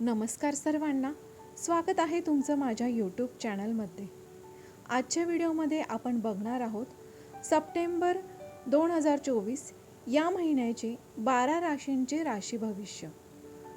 नमस्कार सर्वांना. स्वागत आहे तुमचं माझ्या यूट्यूब चॅनलमध्ये आजच्या व्हिडिओमध्ये आपण बघणार आहोत सप्टेंबर दोन हजार चोवीस या महिन्याचे बारा राशींचे राशी भविष्य.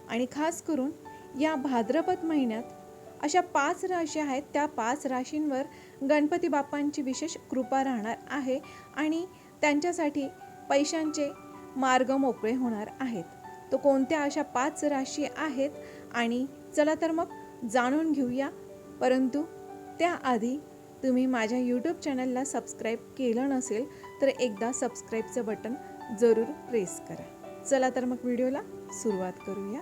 आणि खास करून या भाद्रपद महिन्यात अशा पाच राशी आहेत त्या पाच राशींवर गणपती बाप्पांची विशेष कृपा राहणार आहे आणि त्यांच्यासाठी पैशांचे मार्ग मोकळे होणार आहेत. तो कोणत्या अशा पाच राशी आहेत आणि चला तर मग जाणून घेऊया. परंतु त्याआधी तुम्ही माझ्या यूट्यूब चॅनलला सबस्क्राईब केलं नसेल तर एकदा सबस्क्राईबचं बटन जरूर प्रेस करा. चला तर मग व्हिडिओला सुरुवात करूया.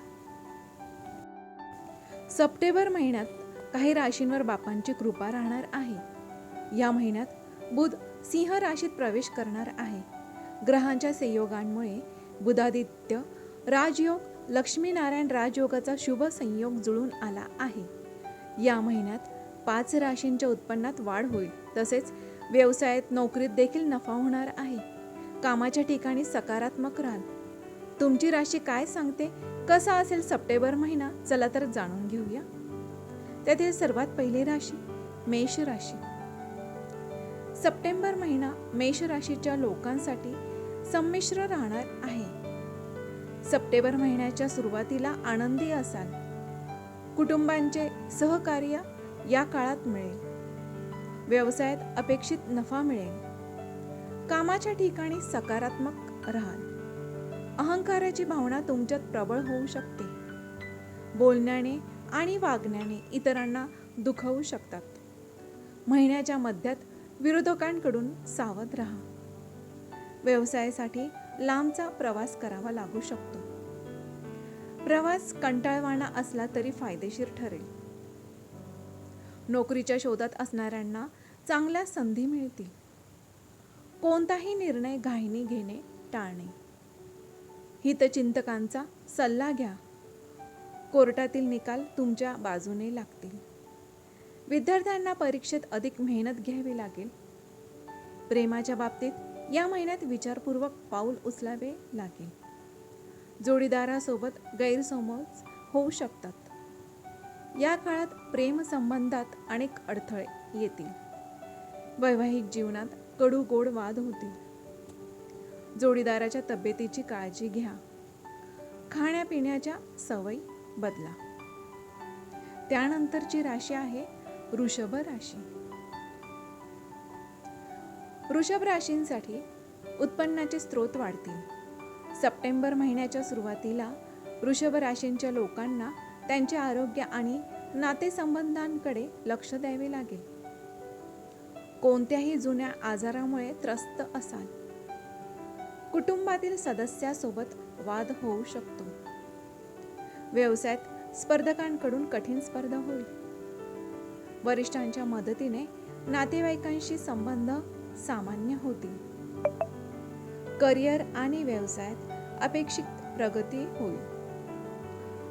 सप्टेंबर महिन्यात काही राशींवर बापांची कृपा राहणार आहे. या महिन्यात बुध सिंह राशीत प्रवेश करणार आहे. ग्रहांच्या संयोगांमुळे बुधादित्य राजयोग लक्ष्मीनारायण राजयोगाचा शुभ संयोग जुळून आला आहे. या महिन्यात पाच राशींच्या उत्पन्नात वाढ होईल. तसेच व्यवसायात नोकरीत देखील नफा होणार आहे. कामाच्या ठिकाणी सकारात्मक राहाल तुमची राशी काय सांगते? कसा असेल सप्टेंबर महिना? चला तर जाणून घेऊया. त्यातील सर्वात पहिली राशी मेष राशी. सप्टेंबर महिना मेष राशीच्या लोकांसाठी संमिश्र राहणार आहे. सप्टेंबर महिन्याच्या सुरुवातीला आनंदी असाल. कुटुंबांचे सहकार्य या काळात मिळेल. व्यवसायात अपेक्षित नफा मिळेल. कामाच्या ठिकाणी सकारात्मक राहाल. अहंकाराची भावना तुमच्यात प्रबळ होऊ शकते. बोलण्याने आणि वागण्याने इतरांना दुखवू शकतात. महिन्याच्या मध्यात विरोधकांकडून सावध राहा. व्यवसायासाठी लांबचा प्रवास करावा लागू शकतो. प्रवास कंटाळवाणा असला तरी फायदेशीर ठरेल. नोकरीच्या शोधात असणाऱ्यांना चांगल्या संधी मिळतील. कोणताही निर्णय घाईने घेणे टाळणे. हितचिंतकांचा सल्ला घ्या. कोर्टातील निकाल तुमच्या बाजूने लागतील. विद्यार्थ्यांना परीक्षेत अधिक मेहनत घ्यावी लागेल. प्रेमाच्या बाबतीत या महिन्यात विचारपूर्वक पाऊल उचलावे लागेल. जोडीदारासोबत गैरसमज होऊ शकतात. या काळात प्रेम संबंधात अनेक अडथळे येतील. वैवाहिक जीवनात कडू गोड वाद होतील. जोडीदाराच्या तब्येतीची काळजी घ्या. खाण्यापिण्याच्या सवयी बदला. त्यानंतरची राशी आहे वृषभ राशी. वृषभ राशींसाठी उत्पन्नाचे स्रोत वाढतील. सप्टेंबर महिन्याच्या सुरुवातीला वृषभ राशींच्या लोकांना त्यांचे आरोग्य आणि नातेसंबंधांकडे लक्ष द्यावे लागेल. कोणत्याही जुन्या आजारामुळे त्रस्त असाल. कुटुंबातील सदस्यासोबत वाद होऊ शकतो. व्यवसायात स्पर्धकांकडून कठीण स्पर्धा होईल. वरिष्ठांच्या मदतीने नातेवाईकांशी संबंध सामान्य होती. करिअर आणि व्यवसायात अपेक्षित प्रगती होईल.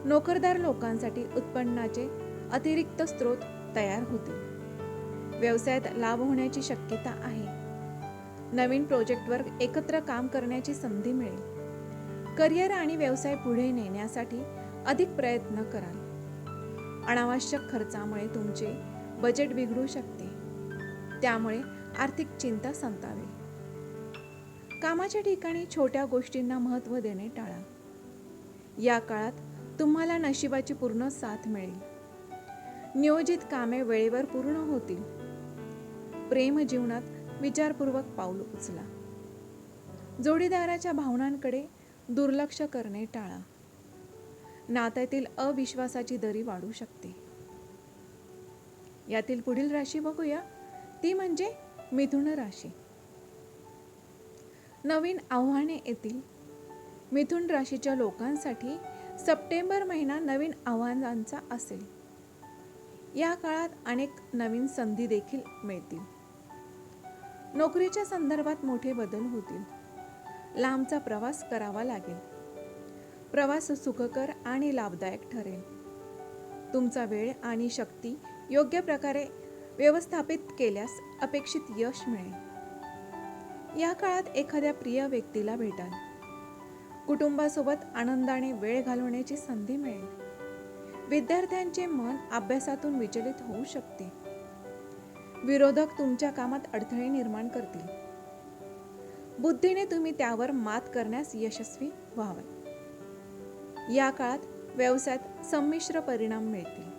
नोकरदार लोकांसाठी उत्पन्नाचे अतिरिक्त स्रोत तयार होतील व्यवसायात लाभ होण्याची शक्यता आहे. नवीन प्रोजेक्टवर एकत्र काम करण्याची संधी मिळेल. करिअर आणि व्यवसाय पुढे नेण्यासाठी अधिक प्रयत्न कराल. अनावश्यक खर्चामुळे तुमचे बजेट बिघडू शकते. त्यामुळे आर्थिक चिंता संतावे कामाच्या ठिकाणी छोट्या गोष्टींना महत्त्व देणे टाळा. या काळात तुम्हाला नशिबाची पूर्ण साथ मिळेल. नियोजित कामे वेळेवर पूर्ण होतील. प्रेम जीवनात विचारपूर्वक पाऊल उचला. जोडीदाराच्या भावनांकडे दुर्लक्ष करणे टाळा. नात्यातील अविश्वासाची दरी वाढू शकते. यातील पुढील राशी बघूया. ती म्हणजे मिथुन राशी. नवीन आव्हाने येतील. मिथुन राशीच्या लोकांसाठी सप्टेंबर महिना नवीन आव्हानांचा असेल. या काळात अनेक नवीन संधी देखील मिळतील. नोकरीच्या संदर्भात मोठे बदल होतील. लांबचा प्रवास करावा लागेल. प्रवास सुखकर आणि लाभदायक ठरेल. तुमचा वेळ आणि शक्ती योग्य प्रकारे व्यवस्थापित केल्यास अपेक्षित यश मिळेल. या काळात एखाद्या प्रिय व्यक्तीला भेटाल. कुटुंबासोबत आनंदाने वेळ घालवण्याची संधी मिळेल. विद्यार्थ्यांचे मन अभ्यासातून विचलित होऊ शकते. विरोधक तुमच्या कामात अडथळे निर्माण करतील. बुद्धीने तुम्ही त्यावर मात करण्यास यशस्वी व्हाल. या काळात व्यवसायात संमिश्र परिणाम मिळतील.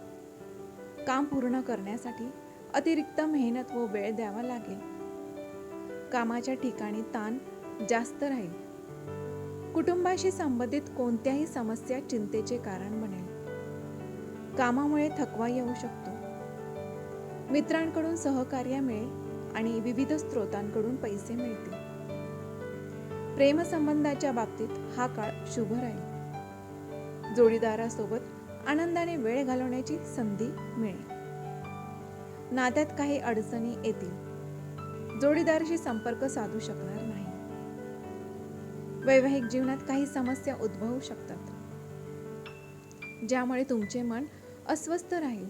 काम पूर्ण करण्यासाठी अतिरिक्त मेहनत व वेळ द्यावा लागेल. कामाच्या ठिकाणी ताण जास्त राहील. कुटुंबाशी संबंधित कोणत्याही समस्या चिंतेचे कारण बनेल. कामामुळे थकवा येऊ शकतो. मित्रांकडून सहकार्य मिळेल आणि विविध स्रोतांकडून पैसे मिळतील. प्रेमसंबंधाच्या बाबतीत हा काळ शुभ राहील. जोडीदारासोबत आनंदाने वेळ घालवण्याची संधी मिळेल. नात्यात काही अडचणी येतील. जोडीदाराशी संपर्क साधू शकणार नाही. वैवाहिक जीवनात काही समस्या उद्भवू शकतात. ज्यामुळे तुमचे मन अस्वस्थ राहील.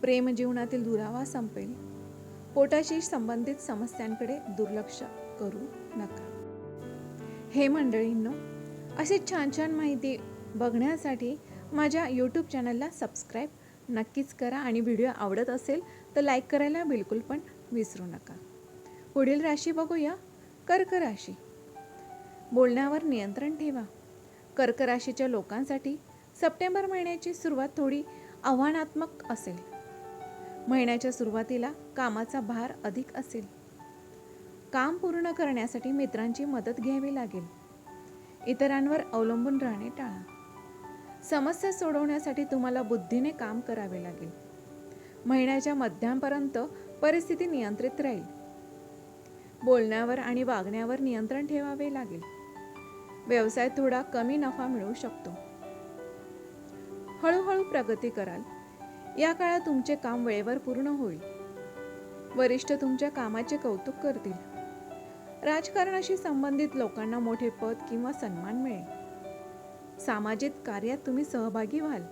प्रेम जीवनातील दुरावा संपेल. पोटाशी संबंधित समस्यांकडे दुर्लक्ष करू नका. हे मंडळींनो अशी छान छान माहिती बघण्यासाठी माझ्या यूट्यूब चॅनलला सबस्क्राईब नक्कीच करा आणि व्हिडिओ आवडत असेल तर लाईक करायला बिलकुल पण विसरू नका. पुढील राशी बघूया. कर्क राशी. बोलण्यावर नियंत्रण ठेवा. कर्क राशीच्या लोकांसाठी सप्टेंबर महिन्याची सुरुवात थोडी आव्हानात्मक असेल. महिन्याच्या सुरुवातीला कामाचा भार अधिक असेल. काम पूर्ण करण्यासाठी मित्रांची मदत घ्यावी लागेल. इतरांवर अवलंबून राहणे टाळा. समस्या सोडवण्यासाठी तुम्हाला बुद्धीने काम करावे लागेल. महिन्याच्या मध्यापर्यंत परिस्थिती नियंत्रित राहील. बोलण्यावर आणि वागण्यावर नियंत्रण ठेवावे लागेल. व्यवसायात थोडा कमी नफा मिळू शकतो. हळूहळू प्रगती कराल. या काळात तुमचे काम वेळेवर पूर्ण होईल. वरिष्ठ तुमच्या कामाचे कौतुक करतील. राजकारणाशी संबंधित लोकांना मोठे पद किंवा सन्मान मिळेल. सामाजिक कार्यात तुम्ही सहभागी व्हाल.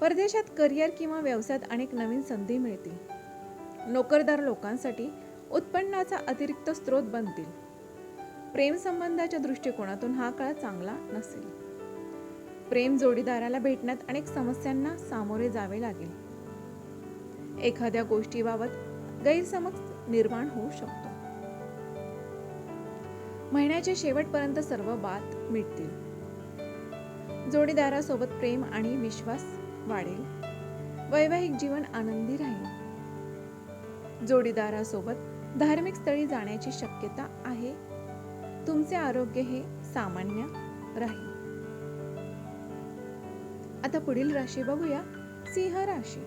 परदेशात करिअर किंवा व्यवसायात अनेक नवीन संधी मिळतील. नोकरदार लोकांसाठी उत्पन्नाचा अतिरिक्त स्रोत बनतील. प्रेम संबंधाच्या दृष्टिकोनातून हा काळ चांगला नसेल. प्रेम जोडीदाराला भेटण्यात अनेक समस्यांना सामोरे जावे लागेल. एखाद्या गोष्टीबाबत गैरसमज निर्माण होऊ शकतो. महिन्याच्या शेवटपर्यंत सर्व बात मिटतील. जोडीदारासोबत प्रेम आणि विश्वास वाढेल. वैवाहिक जीवन आनंदी राहील. जोडीदारासोबत धार्मिक स्थळी जाण्याची शक्यता आहे. तुमचे आरोग्य हे सामान्य राहील. आता पुढील राशी बघूया. सिंह राशी.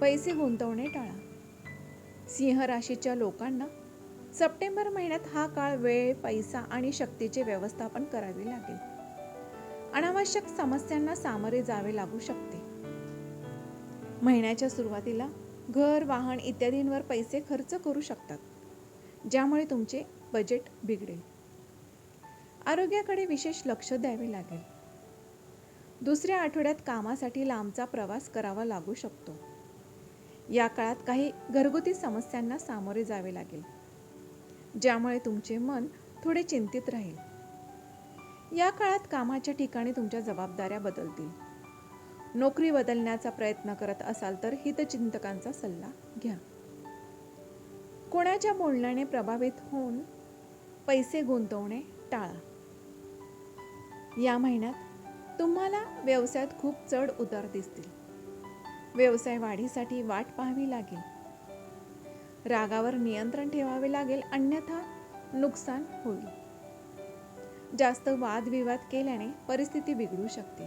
पैसे गुंतवणे टाळा. सिंह राशीच्या लोकांना सप्टेंबर महिन्यात हा काळ वेळ पैसा आणि शक्तीचे व्यवस्थापन करावे लागेल. अनावश्यक समस्यांना सामोरे जावे लागू शकते. महिन्याच्या सुरुवातीला घर वाहन इत्यादींवर पैसे खर्च करू शकतात ज्यामुळे तुमचे बजेट बिघडेल. आरोग्याकडे विशेष लक्ष द्यावे लागेल. दुसऱ्या आठवड्यात कामासाठी लांबचा प्रवास करावा लागू शकतो. या काळात काही घरगुती समस्यांना सामोरे जावे लागेल ज्यामुळे तुमचे मन थोडे चिंतित राहील. या काळात कामाच्या ठिकाणी तुमच्या जबाबदाऱ्या बदलतील. नोकरी बदलण्याचा प्रयत्न करत असाल तर हितचिंतकांचा सल्ला घ्या. कोणाच्या बोलण्याने प्रभावित होऊन पैसे गुंतवणे टाळा. या महिन्यात तुम्हाला व्यवसायात खूप चढ उतार दिसतील. व्यवसाय वाढीसाठी वाट पाहावी लागेल. रागावर नियंत्रण ठेवावे लागेल अन्यथा नुकसान होईल. जास्त वादविवाद केल्याने परिस्थिती बिघडू शकते.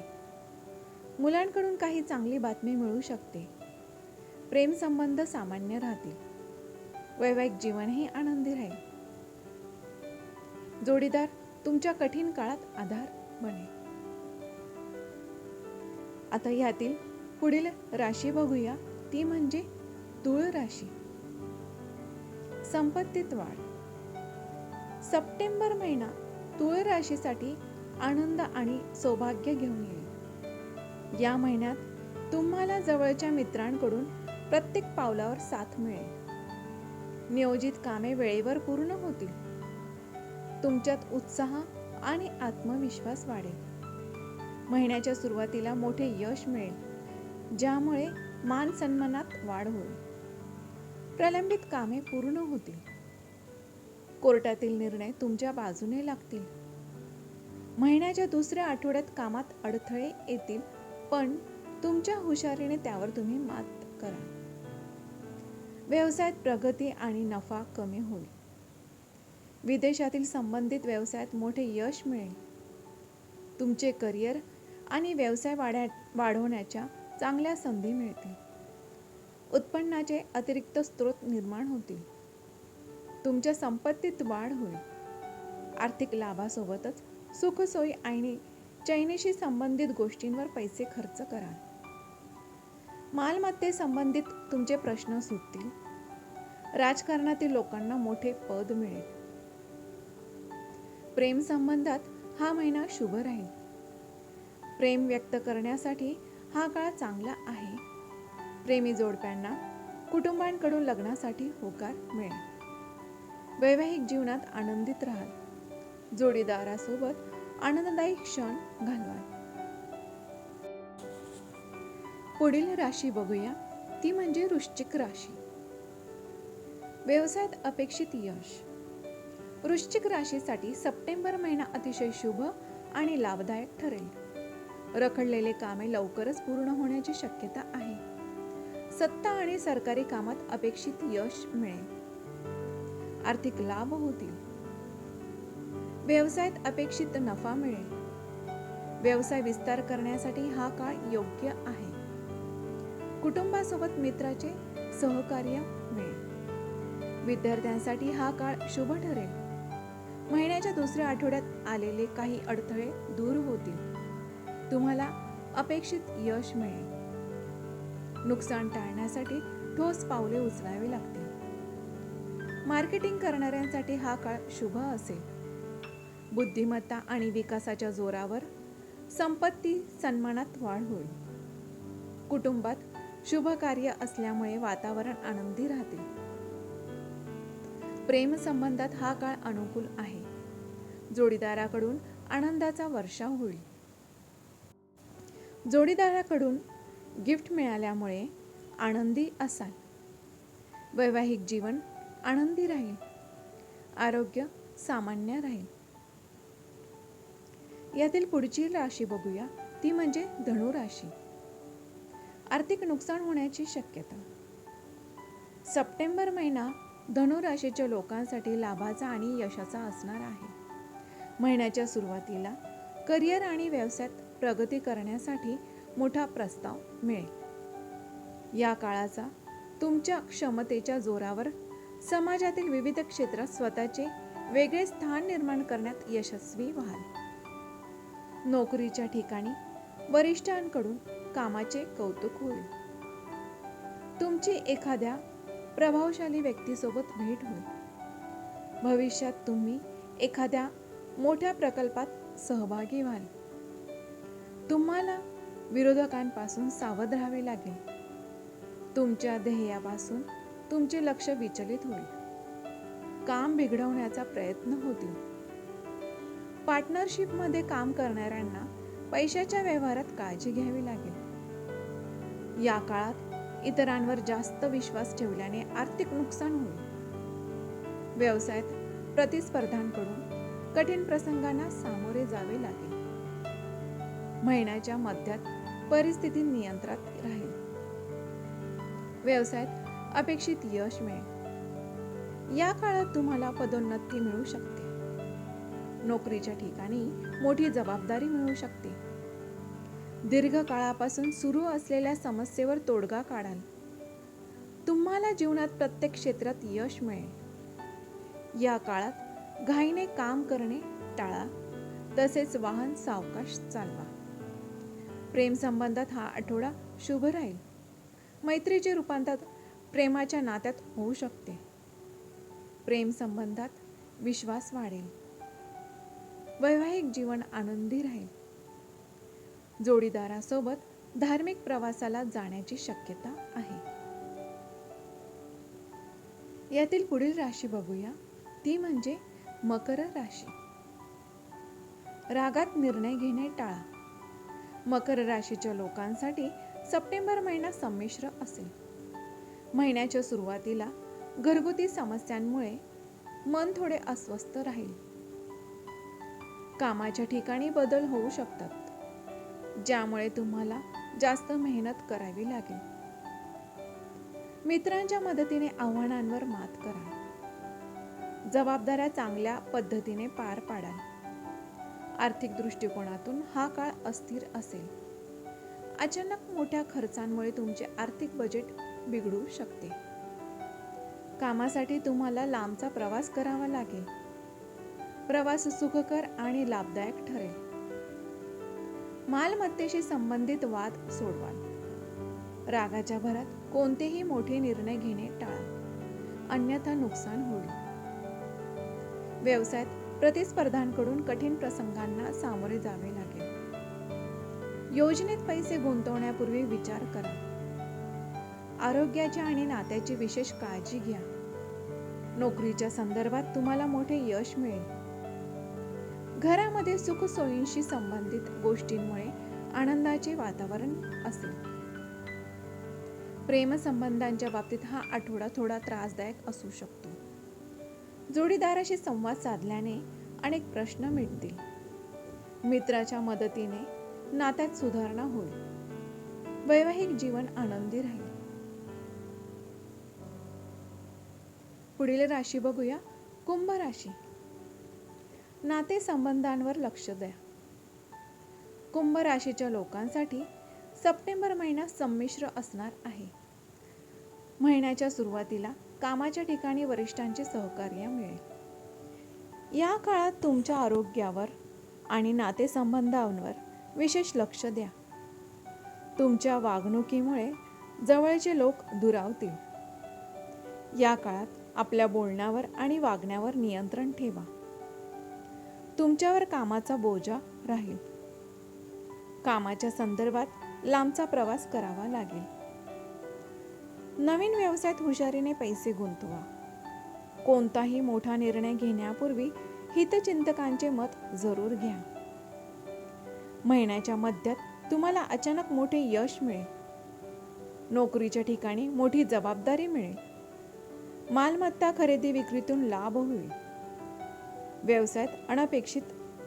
मुलांकडून काही चांगली बातमी मिळू शकते. प्रेम संबंध सामान्य राहतील. वैवाहिक जीवनही आनंदी राहील. जोडीदार तुमच्या कठीण काळात आधार बने. आता यातील पुढील राशी बघूया. ती म्हणजे तुळ राशी. संपत्तीत वाढ. सप्टेंबर महिना तुळ राशीसाठी आनंद आणि सौभाग्य घेऊन येईल. या महिन्यात तुम्हाला जवळच्या मित्रांकडून प्रत्येक पावलावर साथ मिळेल. नियोजित कामे वेळेवर पूर्ण होतील. तुमच्यात उत्साह आणि आत्मविश्वास वाढेल. महिन्याच्या सुरुवातीला मोठे यश मिळेल ज्यामुळे मान सन्मानात वाढ होईल. प्रलंबित कामे पूर्ण होतील. कोर्टातील निर्णय तुमच्या बाजूने लागतील. महिन्याच्या दुसऱ्या आठवड्यात कामात अडथळे येतील पण तुमच्या हुशारीने त्यावर तुम्ही मात करा. व्यवसायात प्रगती आणि नफा कमी होईल. विदेशातील संबंधित व्यवसायात मोठे यश मिळेल. तुमचे करिअर आणि व्यवसाय वाढ्या वाढवण्याच्या चांगल्या संधी मिळतील. उत्पन्नाचे अतिरिक्त स्रोत निर्माण होतील. तुमच्या संपत्तीत वाढ होईल. आर्थिक लाभासोबतच सुखसोयी आणि चैनीशी संबंधित गोष्टींवर पैसे खर्च कराल मालमत्ते संबंधित तुमचे प्रश्न सुटतील. राजकारणातील लोकांना मोठे पद मिळेल. प्रेम संबंधात हा महिना शुभ राहील. प्रेम व्यक्त करण्यासाठी हा काळ चांगला आहे. प्रेमी जोडप्यांना कुटुंबांकडून लग्नासाठी होकार मिळेल. वैवाहिक जीवनात आनंदित राहाल. जोडीदारासोबत आनंददायी क्षण घालवाल. पुढील राशी बघूया. ती म्हणजे वृश्चिक राशी. व्यवसायात अपेक्षित यश. वृश्चिक राशीसाठी सप्टेंबर महिना अतिशय शुभ आणि लाभदायक ठरेल. रखडलेले कामे लवकरच पूर्ण होण्याची शक्यता आहे. सत्ता आणि सरकारी कामात अपेक्षित यश मिळेल. आर्थिक लाभ होतील. व्यवसायात अपेक्षित नफा मिळेल. व्यवसाय विस्तार करण्यासाठी हा काळ योग्य आहे. कुटुंबासोबत मित्राचे सहकार्य मिळेल. विद्यार्थ्यांसाठी हा काळ शुभ ठरेल. महिन्याच्या दुसऱ्या आठवड्यात आलेले काही अडथळे दूर होतील. तुम्हाला अपेक्षित यश मिळेल. नुकसान टाळण्यासाठी ठोस पावले उचलावी लागतील. मार्केटिंग करणाऱ्यांसाठी हा काळ शुभ असेल. बुद्धिमत्ता आणि विकासाच्या जोरावर संपत्ती सन्मानात वाढ होईल. कुटुंबात शुभ कार्य असल्यामुळे वातावरण आनंदी राहते. प्रेम संबंधात हा काळ अनुकूल आहे. जोडीदाराकडून आनंदाचा वर्षाव होईल. जोडीदाराकडून गिफ्ट मिळाल्यामुळे आनंदी असाल. वैवाहिक जीवन आनंदी राहील. आरोग्य सामान्य राहील. यातील पुढची राशी बघूया. ती म्हणजे धनु राशी आर्थिक नुकसान होण्याची शक्यता. सप्टेंबर महिना धनु राशीच्या लोकांसाठी लाभाचा आणि यशाचा असणार आहे. महिन्याच्या सुरुवातीला करिअर आणि व्यवसायात प्रगती करण्यासाठी मोठा प्रस्ताव मिळेल. या काळाचा तुमच्या क्षमतेच्या जोरावर समाजातील विविध क्षेत्रात स्वतःचे वेगळे स्थान निर्माण करण्यात यशस्वी व्हाल. नोकरीच्या ठिकाणी वरिष्ठांकडून कामाचे कौतुक होईल. तुमची एखाद्या प्रभावशाली व्यक्तीसोबत भेट होईल. भविष्यात तुम्ही एखाद्या मोठ्या प्रकल्पात सहभागी व्हाल. तुम्हाला विरोधकांपासून सावध राहावे लागेल. तुमच्या ध्येयापासून तुमचे लक्ष विचलित होईल. काम बिघडवण्याचा प्रयत्न होतील. पार्टनरशिपमध्ये काम करणाऱ्यांना पैशाच्या व्यवहारात काळजी घ्यावी लागेल. या काळात इतरांवर जास्त विश्वास ठेवल्याने आर्थिक नुकसान होईल. व्यवसायात प्रतिस्पर्धांकडून कठीण प्रसंगांना सामोरे जावे लागेल. महिन्याच्या मध्यात परिस्थिती नियंत्रणात राहील. व्यवसायात अपेक्षित यश मिळेल. या काळात तुम्हाला पदोन्नती मिळू शकते. नोकरीच्या ठिकाणी मोठी जबाबदारी मिळू शकते. दीर्घकाळापासून सुरू असलेल्या समस्येवर तोडगा काढाल. तुम्हाला जीवनात प्रत्येक क्षेत्रात यश मिळेल. या काळात घाईने काम करणे टाळा तसेच वाहन सावकाश चालवा. प्रेम संबंधात हा आठवडा शुभ राहील. मैत्रीचे रूपांतर प्रेमाच्या नात्यात होऊ शकते. प्रेम संबंधात विश्वास वाढेल. वैवाहिक जीवन आनंदी राहील. जोडीदारासोबत धार्मिक प्रवासाला जाण्याची शक्यता आहे. यातील पुढील राशी बघूया. ती म्हणजे मकर राशी. रागात निर्णय घेणे टाळा. मकर राशीच्या लोकांसाठी सप्टेंबर महिना संमिश्र असेल. महिन्याच्या सुरुवातीला घरगुती समस्यांमुळे मन थोडे अस्वस्थ राहील. कामाच्या ठिकाणी बदल होऊ शकतात ज्यामुळे तुम्हाला जास्त मेहनत करावी लागेल. मित्रांच्या मदतीने आव्हानांवर मात करा. जबाबदाऱ्या चांगल्या पद्धतीने पार पाडाल. आर्थिक दृष्टिकोनातून हा काळ अस्थिर असेल. अचानक मोठ्या खर्चांमुळे तुमचे आर्थिक बजेट बिघडू शकते. कामासाठी तुम्हाला लांबचा प्रवास करावा लागेल. प्रवास सुखकर आणि लाभदायक ठरेल. मालमत्तेशी संबंधित वाद सोडवाल रागाच्या भरात कोणतेही मोठे निर्णय घेणे टाळा. अन्यथा नुकसान होईल. व्यवसायात प्रतिस्पर्धांकडून कठीण प्रसंगांना सामोरे जावे लागेल. योजनेत पैसे गुंतवण्यापूर्वी विचार करा. आरोग्याची आणि नात्याची विशेष काळजी घ्या. नोकरीच्या संदर्भात तुम्हाला मोठे यश मिळेल. घरामध्ये सुखसोयींशी संबंधित गोष्टींमुळे आनंदाचे वातावरण असेल. प्रेमसंबंधांच्या बाबतीत हा आठवडा थोडा त्रासदायक असू शकतो. जोडीदाराशी संवाद साधल्याने अनेक प्रश्न मिटतील. मित्राच्या मदतीने नात्यात सुधारणा होईल. वैवाहिक जीवन आनंदी राहील. पुढील राशी बघूया. कुंभ राशी. नाते संबंधांवर लक्ष द्या. कुंभ राशीच्या लोकांसाठी सप्टेंबर महिना संमिश्र असणार आहे. महिन्याच्या सुरुवातीला कामाच्या ठिकाणी वरिष्ठांचे सहकार्य मिळेल. या काळात तुमच्या आरोग्यावर आणि नातेसंबंधांवर विशेष लक्ष द्या. तुमच्या वागणुकीमुळे जवळचे लोक दुरावतील. या काळात आपल्या बोलण्यावर आणि वागण्यावर नियंत्रण ठेवा. तुमच्यावर कामाचा बोजा राहील. कामाच्या संदर्भात लांबचा प्रवास करावा लागेल. नवीन व्यवसायात हुशारीने पैसे गुंतवा. कोणताही मोठा निर्णय घेण्यापूर्वी हितचिंतकांचे मत जरूर घ्या. महिन्याच्या मध्यात तुम्हाला अचानक मोठे यश मिळेल. नोकरीच्या ठिकाणी मोठी जबाबदारी मिळेल. मालमत्ता खरेदी विक्रीतून लाभ होईल. व्यवसायात अनपेक्षित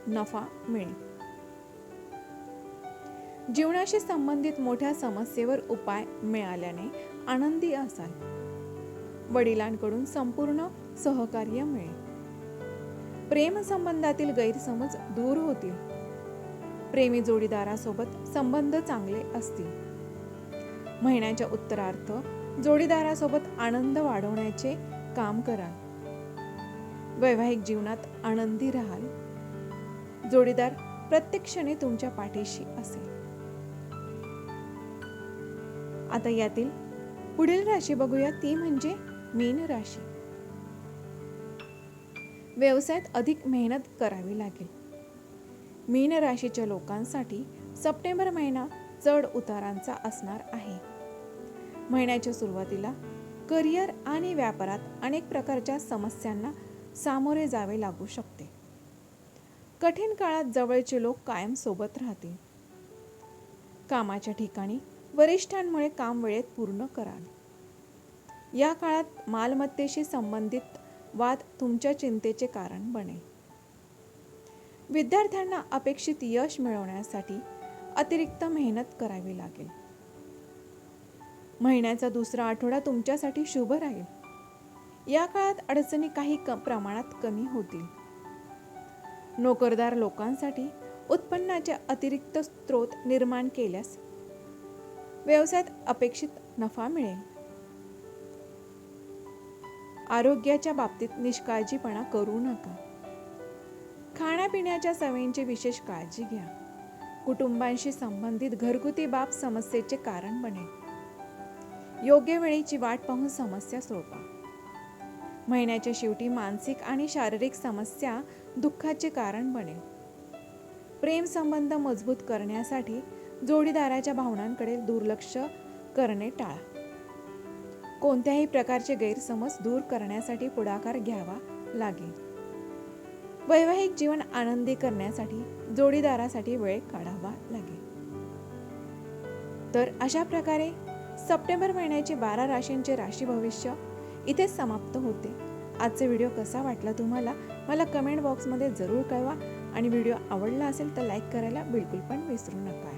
नफा मिळेल. जीवनाशी संबंधित मोठ्या समस्येवर उपाय मिळाल्याने आनंदी असाल. वडिलांकडून संपूर्ण सहकार्य मिळेल. प्रेमसंबंधातील गैरसमज दूर होतील. प्रेमी जोडीदारासोबत संबंध चांगले असतील. महिन्याच्या उत्तरार्थ जोडीदारासोबत आनंद वाढवण्याचे काम करा. वैवाहिक जीवनात आनंदी राहाल. जोडीदार प्रत्येक क्षणी तुमच्या पाठीशी असेल. आता यातील पुढील राशी बघूया. ती म्हणजे मीन राशी. व्यवसायात अधिक मेहनत करावी लागेल. मीन राशीच्या लोकांसाठी सप्टेंबर महिना चढ उतारांचा असणार आहे. महिन्याच्या सुरुवातीला करिअर आणि व्यापारात अनेक प्रकारच्या समस्यांना सामोरे जावे लागू शकते. कठीण काळात जवळचे लोक कायम सोबत राहतील. कामाच्या ठिकाणी वरिष्ठांमुळे काम वेळेत पूर्ण कराल या काळात मालमत्तेशी संबंधित वाद तुमच्या चिंतेचे कारण बनेल. विद्यार्थ्यांना अपेक्षित यश मिळवण्यासाठी अतिरिक्त मेहनत करावी लागेल. महिन्याचा दुसरा आठवडा तुमच्यासाठी शुभ राहील. या काळात अडचणी काही क प्रमाणात कमी होतील. नोकरदार लोकांसाठी उत्पन्नाचे अतिरिक्त स्रोत निर्माण केल्यास व्यवसायात अपेक्षित नफा मिळेल. आरोग्याच्या बाबतीत निष्काळजीपणा करू नका. खाण्यापिण्याच्या सवयींची विशेष काळजी घ्या. कुटुंबांशी संबंधित घरगुती बाब समस्येचे कारण बनेल. योग्य वेळेची वाट पाहून समस्या सोडवा. महिन्याच्या शेवटी मानसिक आणि शारीरिक समस्या दुःखाचे कारण बनेल. प्रेम संबंध मजबूत करण्यासाठी जोडीदाराच्या भावनांकडे दुर्लक्ष करणे टाळा. कोणत्याही प्रकारचे गैरसमज दूर करण्यासाठी पुढाकार घ्यावा लागेल. वैवाहिक जीवन आनंदी करण्यासाठी जोडीदारासाठी वेळ काढावा लागेल. तर अशा प्रकारे सप्टेंबर महिन्याचे बारा राशींचे राशी भविष्य इथेच समाप्त होते. आजचा व्हिडिओ कसा वाटला तुम्हाला? मला कमेंट बॉक्समध्ये जरूर कळवा. आणि व्हिडिओ आवडला असेल तर लाईक करायला बिलकुल पण विसरू नका.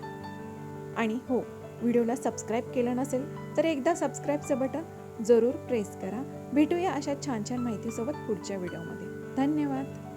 आणि हो व्हिडिओला सबस्क्राईब केलं नसेल तर एकदा सबस्क्राईबचं बटन जरूर प्रेस करा. भेटूया अशा छान छान माहितीसोबत पुढच्या व्हिडिओमध्ये. धन्यवाद.